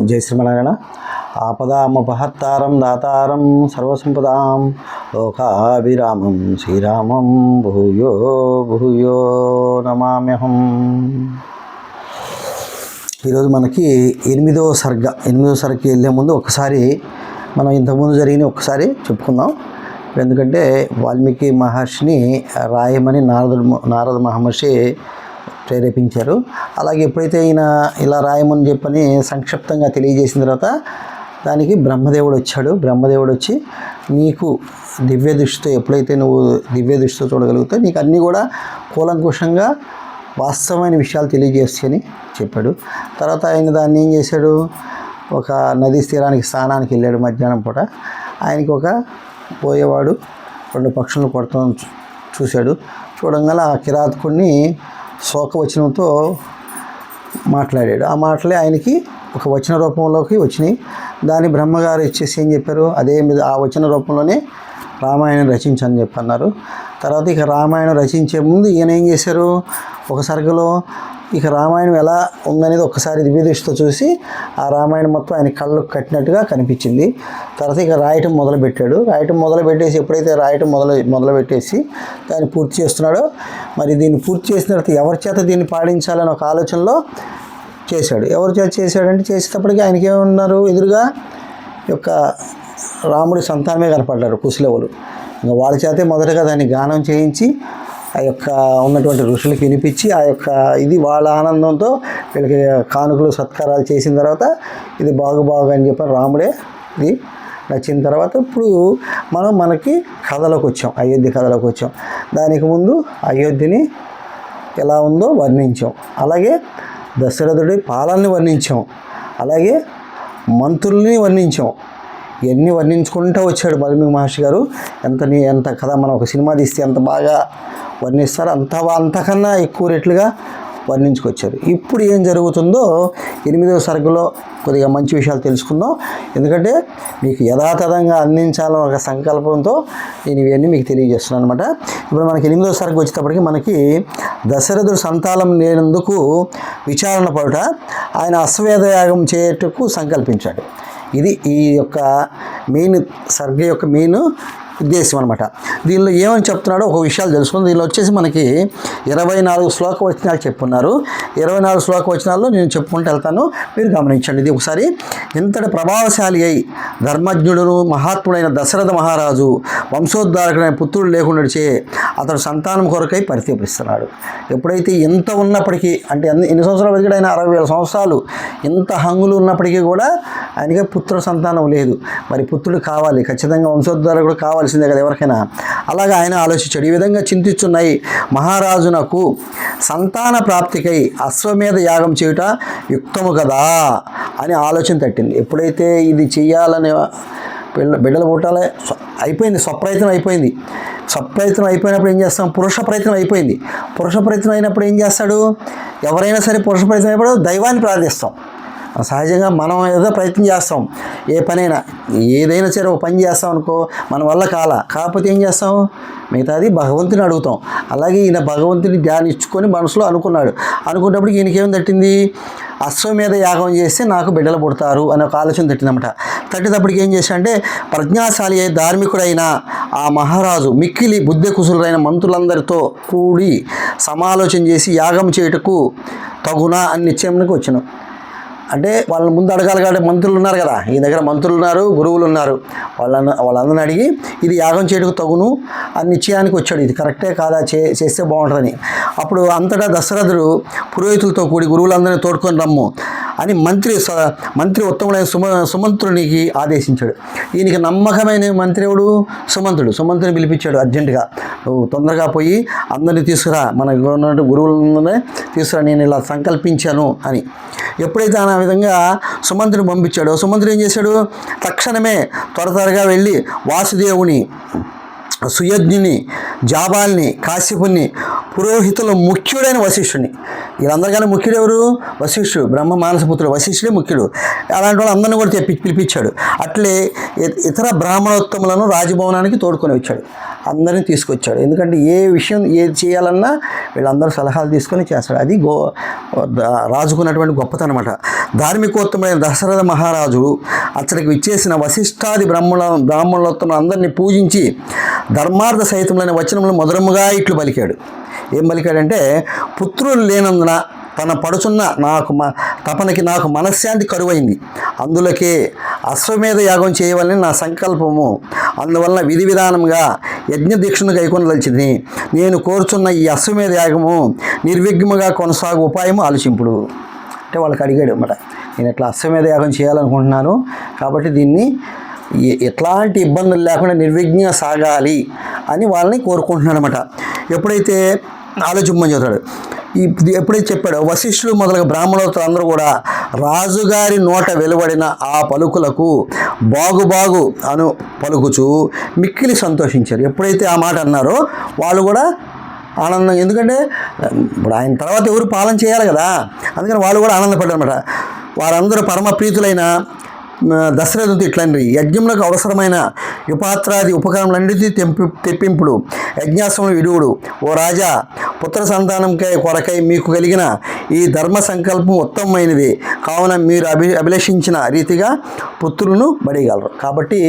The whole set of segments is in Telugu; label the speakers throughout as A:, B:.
A: జై శ్రీమనారాయణ ఆపదామపహత్తారం దాతారం సర్వసంపదాం లోకాభిరామం శ్రీరామం భూయో భూయో నమామ్యహం. ఈరోజు మనకి ఎనిమిదో సర్గ ఎనిమిదో సర్గకి వెళ్ళే ముందు ఒకసారి మనం ఇంతకుముందు జరిగిన ఒకసారి చెప్పుకుందాం. ఎందుకంటే వాల్మీకి మహర్షిని రాయమని నారదుడు నారద మహర్షి ప్రేరేపించారు. అలాగే ఎప్పుడైతే ఈయన ఇలా రాయమని చెప్పని సంక్షిప్తంగా తెలియజేసిన తర్వాత దానికి బ్రహ్మదేవుడు వచ్చాడు. బ్రహ్మదేవుడు వచ్చి నీకు దివ్య దృష్టితో ఎప్పుడైతే నువ్వు దివ్య దృష్టితో చూడగలుగుతావు నీకు అన్నీ కూడా కూలంకుషంగా వాస్తవమైన విషయాలు తెలియజేస్తాయని చెప్పాడు. తర్వాత ఆయన దాన్ని ఏం చేశాడు? ఒక నదీ తీరానికి స్నానానికి వెళ్ళాడు మధ్యాహ్నం పూట. ఆయనకి ఒక పోయేవాడు రెండు పక్షులను కొడతాం చూశాడు. చూడంగా ఆ కిరాతకుడిని శోకవచనంతో మాట్లాడాడు. ఆ మాటలే ఆయనకి ఒక వచన రూపంలోకి వచ్చినాయి. దాన్ని బ్రహ్మగారు ఇచ్చేసి ఏం చెప్పారు? అదే మీద ఆ వచన రూపంలోనే రామాయణం రచించని చెప్పన్నారు. తర్వాత ఇక రామాయణం రచించే ముందు ఈయన ఏం చేశారు? ఒక సరుకులో ఇక రామాయణం ఎలా ఉందనేది ఒకసారి దివ్యదృష్టితో చూసి ఆ రామాయణం మొత్తం ఆయన కళ్ళు కట్టినట్టుగా కనిపించింది. తర్వాత ఇక రాయటం మొదలుపెట్టాడు. రాయటం మొదలు పెట్టేసి ఎప్పుడైతే రాయటం మొదలు మొదలుపెట్టేసి దాన్ని పూర్తి చేస్తున్నాడో మరి దీన్ని పూర్తి చేసిన తర్వాత ఎవరి చేత దీన్ని పాడించాలని ఒక ఆలోచనలో చేశాడు. ఎవరి చేత చేశాడంటే చేసేటప్పటికి ఆయనకి ఏమన్నారు? ఎదురుగా యొక్క రాముడి సంతానమే కనపడ్డారు కుశలవులు ఇంకా వాళ్ళ చేతే మొదటగా దాన్ని గానం చేయించి ఆ యొక్క ఉన్నటువంటి ఋషులకు వినిపించి ఆ యొక్క ఇది వాళ్ళ ఆనందంతో వీళ్ళకి కానుకలు సత్కారాలు చేసిన తర్వాత ఇది బాగు బాగు అని చెప్పి రాముడే ఇది. నచ్చిన తర్వాత ఇప్పుడు మనం మనకి కథలోకి వచ్చాం అయోధ్య కథలోకి వచ్చాం. దానికి ముందు అయోధ్యని ఎలా ఉందో వర్ణించాం. అలాగే దశరథుడి పాలనని వర్ణించాం. అలాగే మంత్రుల్ని వర్ణించాం. ఇవన్నీ వర్ణించుకుంటూ వచ్చాడు వాల్మీకి మహర్షి గారు? ఎంత నీ ఎంత కథ మనం ఒక సినిమా తీస్తే ఎంత బాగా వర్ణిస్తారు? అంత అంతకన్నా ఎక్కువ రెట్లుగా వర్ణించుకొచ్చారు. ఇప్పుడు ఏం జరుగుతుందో ఎనిమిదవ సరుకులో కొద్దిగా మంచి విషయాలు తెలుసుకుందాం. ఎందుకంటే మీకు యథాతథంగా అందించాలని ఒక సంకల్పంతో నేను ఇవన్నీ మీకు తెలియజేస్తున్నాను అనమాట ఇప్పుడు మనకి ఎనిమిదవ సరుకు వచ్చేటప్పటికి మనకి దశరథుడు సంతానం లేనందుకు విచారణ పడుట ఆయన అశ్వేధ యాగం చేయటకు సంకల్పించాడు. ఇది ఈ యొక్క మెయిన్ సర్గ యొక్క మెయిన్ ఉద్దేశం అనమాట దీనిలో ఏమని చెప్తున్నాడో ఒక విషయాలు తెలుసుకుంది. దీనిలో వచ్చేసి మనకి ఇరవై నాలుగు శ్లోక వచనాలు చెప్పున్నారు. ఇరవై నాలుగు శ్లోక వచనాల్లో నేను చెప్పుకుంటూ వెళ్తాను. మీరు గమనించండి. ఇది ఒకసారి ఇంతటి ప్రభావశాలి అయి ధర్మజ్ఞుడును మహాత్ముడైన దశరథ మహారాజు వంశోద్ధారకుడైన పుత్రుడు లేకుండా చే అతడు సంతానం కొరకై పరితీపిస్తున్నాడు. ఎప్పుడైతే ఎంత ఉన్నప్పటికీ అంటే ఎన్ని ఎన్ని సంవత్సరాలు బతికాడు ఆయన అరవై వేల సంవత్సరాలు. ఎంత హంగులు ఉన్నప్పటికీ కూడా ఆయనకి పుత్ర సంతానం లేదు. మరి పుత్రుడు కావాలి ఖచ్చితంగా వంశోద్ధారకుడు కావాల్సిందే కదా ఎవరికైనా. అలాగా ఆయన ఆలోచించాడు. ఈ విధంగా చింతిస్తున్నాయి మహారాజునకు సంతాన ప్రాప్తికై అశ్వమేధ యాగం చేయుట యుక్తము కదా అని ఆలోచన తట్టింది. ఎప్పుడైతే ఇది చేయాలని బిడ్డ బిడ్డలు పుట్టాలే అయిపోయింది. స్వప్రయత్నం అయిపోయింది. స్వప్రయత్నం అయిపోయినప్పుడు ఏం చేస్తాం? పురుష ప్రయత్నం అయిపోయింది. పురుష ప్రయత్నం అయినప్పుడు ఏం చేస్తాడు? ఎవరైనా సరే పురుష ప్రయత్నం అయినప్పుడు దైవాన్ని ప్రార్థిస్తాం. సహజంగా మనం ఏదో ప్రయత్నం చేస్తాం. ఏ పనైనా ఏదైనా సరే ఒక పని చేస్తాం అనుకో మన వల్ల కాల. కాకపోతే ఏం చేస్తాం? మిగతాది భగవంతుని అడుగుతాం. అలాగే ఈయన భగవంతుని ధ్యానించుకొని మనసులో అనుకున్నాడు. అనుకున్నప్పుడు ఈయనకేం తట్టింది? అశ్వమేధ యాగం చేస్తే నాకు బిడ్డలు పుడతారు అనే ఒక ఆలోచన తట్టిందన్నమాట. తట్టేటప్పటికి ఏం చేశాడంటే ప్రజ్ఞాశాలి అయి ధార్మికుడైన ఆ మహారాజు మిక్కిలి బుద్ధి కుశులైన మంత్రులందరితో కూడి సమాలోచన చేసి యాగం చేయుటకు తగునా అని నిశ్చయంకి వచ్చాను. అంటే వాళ్ళని ముందు అడగాలి కాబట్టి మంత్రులు ఉన్నారు కదా. ఈ దగ్గర మంత్రులు ఉన్నారు గురువులు ఉన్నారు. వాళ్ళని వాళ్ళందరిని అడిగి ఇది యాగం చేయడానికి తగును అని నిశ్చయానికి వచ్చాడు. ఇది కరెక్టే కాదా? చే చేస్తే బాగుంటుందని. అప్పుడు అంతటా దశరథుడు పురోహితులతో కూడి గురువులందరినీ తోడుకొని రమ్ము అని మంత్రి స- మంత్రి ఉత్తముడైన సుమ సుమంత్రునికి ఆదేశించాడు. ఈయనకి నమ్మకమైన మంత్రి ఎవడు? సుమంతుడు సుమంతుని పిలిపించాడు అర్జెంటుగా. నువ్వు తొందరగా పోయి అందరినీ తీసుకురా. మన ఉన్నటువంటి గురువులందరినీ తీసుకురా. నేను ఇలా సంకల్పించాను అని. ఎప్పుడైతే ఆయన విధంగా సుమంత్రుని పంపించాడు. సుమంత్రుడు ఏం చేశాడు? తక్షణమే త్వర త్వరగా వెళ్ళి వాసుదేవుని సుయజ్ఞుని జాబాల్ని కాశ్యపుని పురోహితుల ముఖ్యుడైన వశిష్ఠుని. వీళ్ళందరికన్నా ముఖ్యుడు ఎవరు? వశిష్ఠుడు బ్రహ్మ మానసపుత్రుడు. వశిష్ఠుడే ముఖ్యుడు అలాంటి వాళ్ళు అందరిని కూడా తెప్పి పిలిపించాడు. అట్లే ఇతర బ్రాహ్మణోత్తములను రాజభవనానికి తోడుకొని వచ్చాడు. అందరిని తీసుకొచ్చాడు. ఎందుకంటే ఏ విషయం ఏది చేయాలన్నా వీళ్ళందరూ సలహాలు తీసుకొని చేస్తాడు. అది గో రాజుకున్నటువంటి గొప్పతనం అనమాట ధార్మికోత్తమైన దశరథ మహారాజు అతడికి విచ్చేసిన వశిష్ఠాది బ్రాహ్మణ బ్రాహ్మణోత్తములు అందరినీ పూజించి ధర్మార్థ సహితములైన వచనంలో మధురముగా ఇట్లు పలికాడు. ఏం పలికాడంటే పుత్రులు లేనందున తన పడుచున్న నాకు మ తపనకి నాకు మనశ్శాంతి కరువైంది. అందులోకే అశ్వమేధ యాగం చేయవలని నా సంకల్పము. అందువలన విధి విధానంగా యజ్ఞ దీక్షను కైకొనదలిచింది నేను కోరుచున్న ఈ అశ్వమేధ యాగము నిర్విఘ్నముగా కొనసాగు ఉపాయము ఆలోచింపుడు. అంటే వాళ్ళకి అడిగాడు అనమాట నేను ఇట్లా అశ్వమేధ యాగం చేయాలనుకుంటున్నాను? కాబట్టి దీన్ని ఎట్లాంటి ఇబ్బందులు లేకుండా నిర్విఘ్నంగా సాగాలి అని వాళ్ళని కోరుకుంటున్నాడు అనమాట ఎప్పుడైతే ఆలోచింపని చదువుతాడు ఈ ఎప్పుడైతే చెప్పాడో వశిష్ఠులు మొదలగు బ్రాహ్మణులతో అందరూ కూడా రాజుగారి నోట వెలువడిన ఆ పలుకులకు బాగు బాగు అను పలుకుచు మిక్కిలి సంతోషించారు. ఎప్పుడైతే ఆ మాట అన్నారో వాళ్ళు కూడా ఆనందం. ఎందుకంటే ఇప్పుడు ఆయన తర్వాత ఎవరు పాలన చేయాలి కదా? అందుకని వాళ్ళు కూడా ఆనందపడ్డారు అనమాట వారందరూ పరమ ప్రీతులైన దశరథుడు ఇట్లండి యజ్ఞములకు అవసరమైన విపాత్రాది ఉపకరణలన్నిటి తెంపి తెప్పింపుడు. యజ్ఞాశ్రమం విడువుడు ఓ రాజా పుత్ర సంతానంకై కొరకై మీకు కలిగిన ఈ ధర్మ సంకల్పం ఉత్తమమైనది. కావున మీరు అభి అభిలషించిన రీతిగా పుత్రులను బడిగలరు కాబట్టి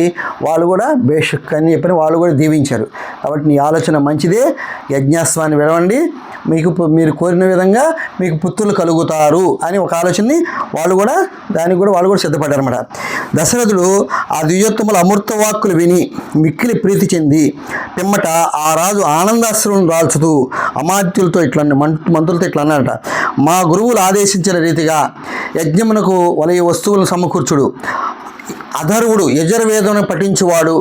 A: వాళ్ళు కూడా బేషక్ అని చెప్పని వాళ్ళు కూడా దీవించారు. కాబట్టి నీ ఆలోచన మంచిదే. యజ్ఞాస్వాన్ని విడవండి. మీకు మీరు కోరిన విధంగా మీకు పుత్రులు కలుగుతారు అని ఒక ఆలోచనని వాళ్ళు కూడా దానికి కూడా వాళ్ళు కూడా సిద్ధపడ్డారు అనమాట దశరథుడు ఆ దివ్యోత్తముల అమృత వాక్కులు విని మిక్కిలి ప్రీతి చెంది పిమ్మట ఆ రాజు ఆనందాశ్రులను రాల్చుతూ అమాత్యులతో ఇట్లా మంత్రులతో ఇట్లా అన్నారట మా గురువులు ఆదేశించిన రీతిగా యజ్ఞమునకు వలయ వస్తువులను సమకూర్చుడు. అధర్వుడు యజుర్వేదం పఠించువాడు.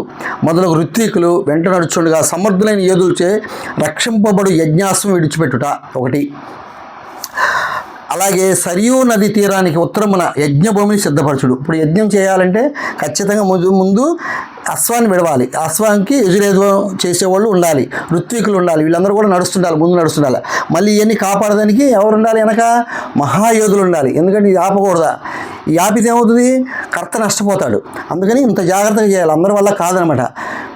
A: మొదలగు ఋత్వికులు వెంట నడుచుండగా సమర్థులైన ఏదుల్చే రక్షింపబడు యజ్ఞాస్వం విడిచిపెట్టుట ఒకటి. అలాగే సరియూ నది తీరానికి ఉత్తరమున యజ్ఞభూమిని సిద్ధపరచుడు. ఇప్పుడు యజ్ఞం చేయాలంటే ఖచ్చితంగా ముందు ముందు అశ్వాన్ని విడవాలి. అశ్వానికి ఎదురేదో చేసేవాళ్ళు ఉండాలి. ఋత్వికులు ఉండాలి. వీళ్ళందరూ కూడా నడుస్తుండాలి. ముందు నడుస్తుండాలి. మళ్ళీ ఇవన్నీ కాపాడడానికి ఎవరు ఉండాలి వెనక? మహాయోధులు ఉండాలి. ఎందుకంటే ఇది ఆపకూడదా? ఈ ఆపితే ఏమవుతుంది? కర్త నష్టపోతాడు. అందుకని ఇంత జాగ్రత్తగా చేయాలి. అందరి వల్ల కాదనమాట.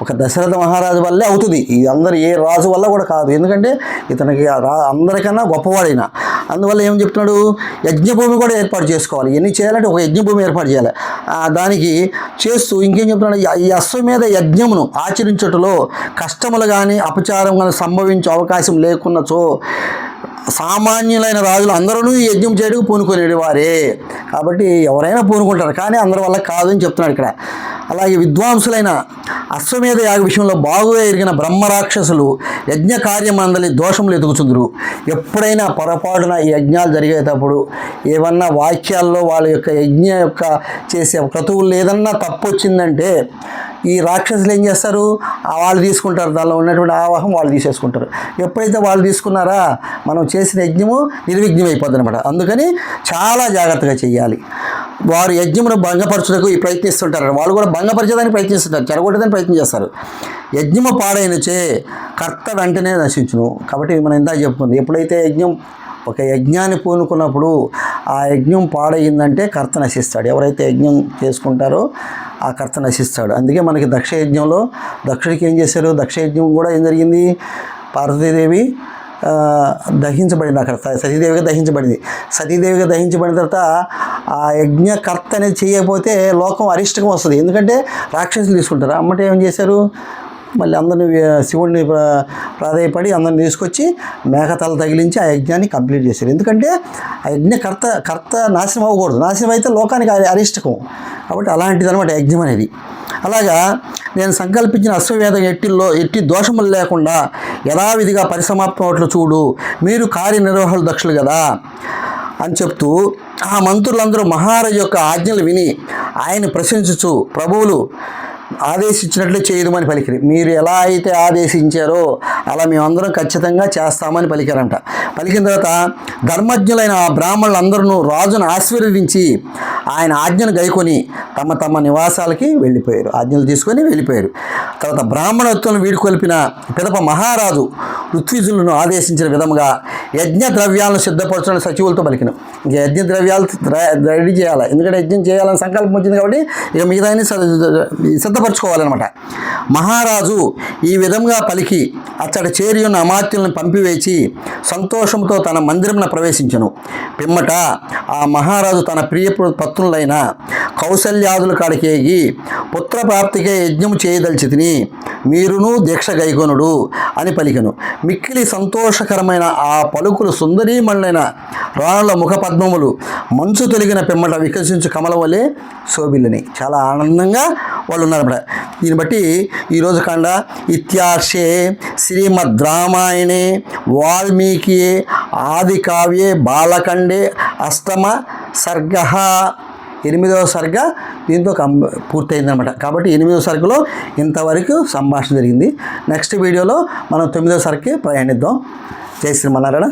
A: ఒక దశరథ మహారాజు వల్లే అవుతుంది. ఇది అందరు ఏ రాజు వల్ల కూడా కాదు. ఎందుకంటే ఇతనికి రా అందరికన్నా గొప్పవాడైన. అందువల్ల ఏం చెప్తున్నాడు? యజ్ఞభూమి కూడా ఏర్పాటు చేసుకోవాలి. ఎన్ని చేయాలంటే ఒక యజ్ఞభూమి ఏర్పాటు చేయాలి. దానికి చేస్తూ ఇంకేం చెప్తున్నాడు? ఈ- అశ్వమేధ యజ్ఞమును ఆచరించుటలో కష్టములు కానీ అపచారం కానీ సంభవించే అవకాశం లేకున్నచో సామాన్యులైన రాజులు అందరూ ఈ యజ్ఞం చేయడం పూనుకునేది వారే. కాబట్టి ఎవరైనా పూనుకుంటారు. కానీ అందరి వల్ల కాదు అని చెప్తున్నాడు ఇక్కడ. అలాగే విద్వాంసులైన అశ్వమేధ యాగ విషయంలో బాగుగా ఎరిగిన బ్రహ్మరాక్షసులు యజ్ఞ కార్యమందలి దోషములు ఎదుగుతుందరు ఎప్పుడైనా పొరపాటున యజ్ఞాలు జరిగేటప్పుడు ఏమన్నా వాక్యాల్లో వాళ్ళ యొక్క యజ్ఞ యొక్క చేసే క్రతువులు ఏదన్నా తప్పు వచ్చిందంటే ఈ రాక్షసులు ఏం చేస్తారు? వాళ్ళు తీసుకుంటారు. దానిలో ఉన్నటువంటి ఆవాహం వాళ్ళు తీసేసుకుంటారు. ఎప్పుడైతే వాళ్ళు తీసుకున్నారా మనం చేసిన యజ్ఞము నిర్విఘ్నం అయిపోద్ది అనమాట అందుకని చాలా జాగ్రత్తగా చేయాలి వారు యజ్ఞమును భంగపరచుటకు ఈ ప్రయత్నిస్తుంటారు వాళ్ళు కూడా భంగపరచడానికి ప్రయత్నిస్తుంటారు. చెరగొట్టడానికి ప్రయత్నం చేస్తారు. యజ్ఞము పాడైనచే కర్త వెంటనే నశించును. కాబట్టి మనం ఇందాక చెప్పుకుంది ఎప్పుడైతే యజ్ఞం ఒక యజ్ఞాన్ని పూనుకున్నప్పుడు ఆ యజ్ఞం పాడయిందంటే కర్త నశిస్తాడు. ఎవరైతే యజ్ఞం చేసుకుంటారో ఆ కర్త నశిస్తాడు. అందుకే మనకి దక్ష యజ్ఞంలో దక్షుడికి ఏం చేశారు? దక్ష యజ్ఞం కూడా ఏం జరిగింది? పార్వతీదేవి దహించబడింది అక్కడ సతీదేవిగా దహించబడింది. సతీదేవిగా దహించబడిన తర్వాత ఆ యజ్ఞకర్త అనేది చేయకపోతే లోకం అరిష్టకం వస్తుంది. ఎందుకంటే రాక్షసులు తీసుకుంటారు. అమ్మట ఏం చేశారు? మళ్ళీ అందరిని శివుడిని ప్రాధాయపడి అందరిని తీసుకొచ్చి మేకతల తగిలించి ఆ యజ్ఞాన్ని కంప్లీట్ చేశారు. ఎందుకంటే ఆ యజ్ఞ కర్త కర్త నాశనం అవ్వకూడదు. నాశనం అయితే లోకానికి అరిష్టకం. కాబట్టి అలాంటిది అనమాట యజ్ఞం అనేది. అలాగా నేను సంకల్పించిన అశ్వవేద ఎట్టిల్లో ఎట్టి దోషములు లేకుండా యథావిధిగా పరిసమాప్తం చూడు. మీరు కార్యనిర్వహణ దక్షులు కదా అని చెప్తూ ఆ మంత్రులందరూ మహారాజు యొక్క ఆజ్ఞలు విని ఆయన ప్రశంసించు. ప్రభువులు ఆదేశించినట్లు చేయదమని పలికిరి. మీరు ఎలా అయితే ఆదేశించారో అలా మేమందరం ఖచ్చితంగా చేస్తామని పలికారంట. పలికిన తర్వాత ధర్మజ్ఞులైన ఆ బ్రాహ్మణులందరూ రాజును ఆశీర్వదించి ఆయన ఆజ్ఞను గైకొని తమ తమ నివాసాలకి వెళ్ళిపోయారు. ఆజ్ఞలు తీసుకొని వెళ్ళిపోయారు. తర్వాత బ్రాహ్మణత్వం వీడుకొల్పిన పిదప మహారాజు ఋత్విజులను ఆదేశించిన విధముగా యజ్ఞ ద్రవ్యాలను సిద్ధపరచడం సచివులతో పలికిన. ఇక యజ్ఞ ద్రవ్యాలు రెడీ చేయాలి? ఎందుకంటే యజ్ఞం చేయాలని సంకల్పం వచ్చింది కాబట్టి ఇక మిగతా సిద్ధపరచుకోవాలన్నమాట. మహారాజు ఈ విధంగా పలికి అచ్చట చేరి ఉన్న అమాత్యులను పంపివేచి సంతోషంతో తన మందిరమున ప్రవేశించను. పిమ్మట ఆ మహారాజు తన ప్రియ పత్నులైన కౌసల్యాదుల కాడికేగి పుత్రప్రాప్తికే యజ్ఞము చేయదలిచి తిని మీరును దీక్ష గైకొనుడు అని పలికెను. మిక్కిలి సంతోషకరమైన ఆ పలుకులు సుందరీమణులైన రాణుల ముఖ పద్మములు మంచు తొలిగిన పిమ్మట వికసించు కమల వలె శోభిల్లని. చాలా ఆనందంగా వాళ్ళు ఉన్నారన్నమాట దీన్ని బట్టి ఈరోజు కాండ ఇత్యార్షే శ్రీమద్ రామాయణే వాల్మీకి ఆది కావ్యే బాలకండే అష్టమ సర్గ ఎనిమిదవ సరిగ్గా దీంతో కం పూర్తయిందనమాట కాబట్టి ఎనిమిదవ సరుకులో ఇంతవరకు సంభాషణ జరిగింది. నెక్స్ట్ వీడియోలో మనం తొమ్మిదవ సరికి ప్రయాణిద్దాం. జై శ్రీమన్నారాయణ